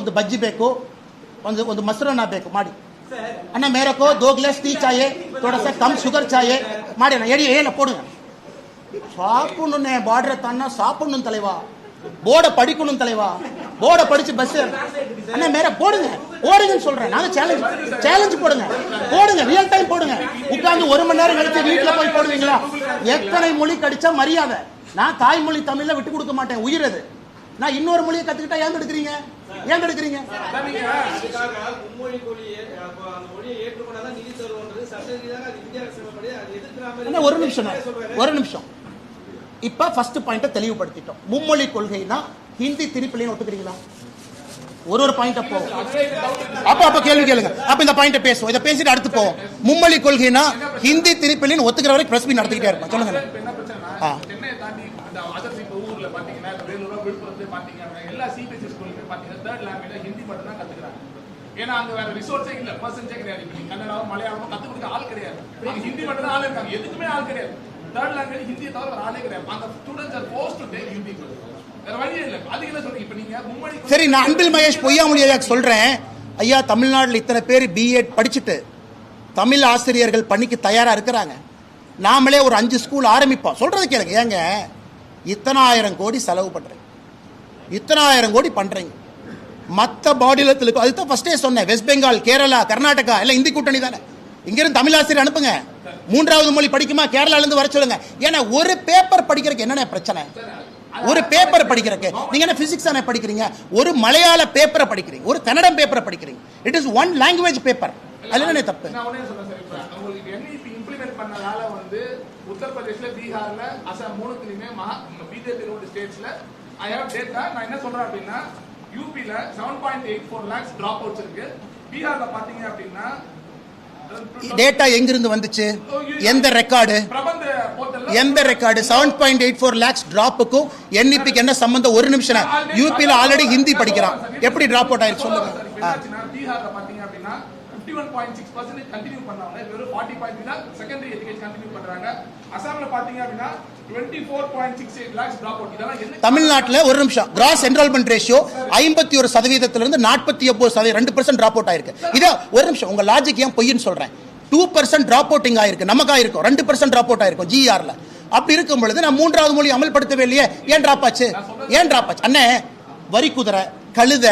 ಒಂದು ಬಜ್ಜಿ ಬೇಕು ಒಂದು ಒಂದು ಮೊಸರನ್ನ ಬೇಕು ಮಾಡಿ. ಅಣ್ಣ ಮೇರಕೋ ದೋ ಗ್ಲಾಸ್ ಟೀ ಚಾಯೆ ಥೋಡಾ ಸಾ ಕಮ್ ಶುಗರ್ ಚಾಯೆ ಮಾಡಿ ಅಣ್ಣ ಎಡಿ ಏನ போடுங்க சாப்பிடணும்னே பார்டரை தானா சாப்பிடணும் தலைவா போர்டை படிக்கணும் தலைவா போர்டை படிச்சு பஸ் அண்ணா மேல போடுங்க போடுங்கன்னு சொல்றேன். நாங்க சேலஞ்ச் சேலஞ்ச் போடுங்க போடுங்க ரியல் டைம் போடுங்க உட்கார்ந்து ஒரு மணி நேரம் கழிச்சு வீட்டுல போய் போடுவீங்களா? எத்தனை மொழி கடிச்சா மரியாதை. நான் தாய்மொழி தமிழ்ல விட்டு கொடுக்க மாட்டேன். உயிர் அது. நான் இன்னொரு மொழியை கத்துக்கிட்டா ஏன் எடுக்கிறீங்க ஏன் எடுக்கிறீங்க அண்ணா, ஒரு நிமிஷம். ஒரு நிமிஷம். இப்ப ஃபர்ஸ்ட் பாயிண்ட தெளிவுபடுத்திட்டோம். மும்மொழி கொள்கைனா ஹிந்தி திருப்பிலையும் ஒத்துக்கிறீங்களா? ஒரு ஒரு பாயிண்ட் அப்போ அப்ப அப்ப கேள்வி கேளுங்க. அப்ப இந்த பாயிண்ட பேசுவோம். இதை பேசிட்டு அடுத்து போவோம். மும்மொழி கொள்கைனா ஹிந்தி திருப்பிலையும் ஒத்துக்கிற வரைக்கும் பிரஸ் மீட் நடத்திக்கிட்டே இருப்போம். சொல்லுங்க இப்ப என்ன பிரச்சனைனா, ஆ. சென்னையை தாண்டி அந்த other இப்ப இப்ப வேலூரோ, விழுப்புரத்துல பாத்தீங்கன்னா, எல்லா CBSE ஸ்கூல்லையுமே பாத்தீங்கன்னா, third language ல ஹிந்தி மட்டும்தான் கத்துக்கிறாங்க. ஏன்னா அங்க வேற ஏ இல்ல, ஏ கிடையாது. இப்ப நீங்க கன்னடாவோ, மலையாளமோ கத்துக் கொடுக்க ஆள் கிடையாது. ஹிந்தி மட்டும்தான் ஆள் இருக்காங்க. எதுக்குமே ஆள் கிடையாது. Third language ஹிந்தியை தவிர வேற ஆளே கிடையாது. அந்த students are forced to take Hindi. வேற வழியே இல்ல. அதுக்கு என்ன சொல்றீங்க? இப்ப நீங்க சரி நான் அன்பில் மகேஷ் பொய்யாமொழியாக சொல்றேன் ஐயா தமிழ்நாட்டில் இத்தனை பேர் பிஎட் படிச்சுட்டு தமிழ் ஆசிரியர்கள் பணிக்கு தயாரா இருக்கிறாங்க நாமளே ஒரு அஞ்சு ஸ்கூல் ஆரம்பிப்போம் சொல்றது கேளுங்க ஏங்க இத்தனாயிரம் கோடி செலவு பண்ணுறீங்க இத்தனாயிரம் கோடி பண்ணுறீங்க மற்ற பாடியில் அது தான் ஃபஸ்ட்டே சொன்னேன். வெஸ்ட் பெங்கால் கேரளா கர்நாடகா எல்லாம் இந்தி கூட்டணி தானே. இங்கேருந்து தமிழ் ஆசிரியர் அனுப்புங்க. மூன்றாவது மொழி படிக்குமா? கேரளால இருந்து வர சொல்லுங்க. ஏன்னா ஒரு பேப்பர் படிக்கிறதுக்கு என்னென்ன பிரச்சனை? ஒரு பேப்பர் படிக்கிறக்கு நீங்க என்ன பிசிக்ஸ் தானே படிக்கிறீங்க? ஒரு மலையாள பேப்பரை படிக்கிறீங்க. ஒரு கன்னடம் பேப்பரை படிக்கிறீங்க. It is one language paper அதுல என்ன தப்பு. நான் உடனே சொல்றேன் சார் இப்ப உங்களுக்கு NEP implement பண்ணதால வந்து உத்தரப்பிரதேஷ்ல பீகார்ல அசாம் மூணுத்துலயுமே மகா பிஜேபி ரூல்டு ஸ்டேட்ஸ்ல ஐ ஹேவ் டேட்டா நான் என்ன சொல்றேன் அப்படின்னா யூபில seven point eight four lakhs dropouts இருக்கு. பீகார்ல பாத்தீங்க அப்படின்னா டேட்டா எங்கிருந்து வந்துச்சு? எந்த ரெக்கார்டு எந்த record seven point eight four lakhs டிராப்புக்கும் என்இபிக்கு என்ன சம்பந்தம்? ஒரு நிமிஷம். யூபியில் ஆல்ரெடி ஹிந்தி படிக்கிறான். எப்படி டிராப் அவுட் ஆயிருக்கு சொல்லுங்க. என்னாச்சுன்னா, பீகார்ல பாத்தீங்க அப்படின்னா 51.6% கண்டினியூ பண்ணாங்க வெறும் 40.3 தான் செகண்டரி எஜுகேஷன் கண்டினியூ பண்றாங்க. அசாம்ல பாத்தீங்க அப்படின்னா 24.68 lakhs drop out. இதெல்லாம் என்ன தமிழ்நாட்டில் ஒரு நிமிஷம். கிராஸ் என்ரோல்மெண்ட் ரேஷியோ ஐம்பத்தி ஒரு சதவீதத்திலிருந்து நாற்பத்தி ஒன்பது சதவீதம் ரெண்டு பர்சன்ட் டிராப் அவுட் ஆயிருக்கு. இதோ ஒரு நிமிஷம். உங்க லாஜிக் ஏன் பொய்ன்னு சொல்றேன். டூ பர்சன்ட் டிராப் அவுட்டிங் ஆயிருக்கு. நமக்கு ஆயிருக்கும் ரெண்டு பர்சன்ட் டிராப் அவுட் ஆயிருக்கும் ஜிஆர்ல அப்படி இருக்கும் பொழுது நான் மூன்றாவது மொழி அமல்படுத்தவே இல்லையே. ஏன் டிராப் ஆச்சு? ஏன் டிராப் ஆச்சு? அண்ணே வரி குதிரை கழுதை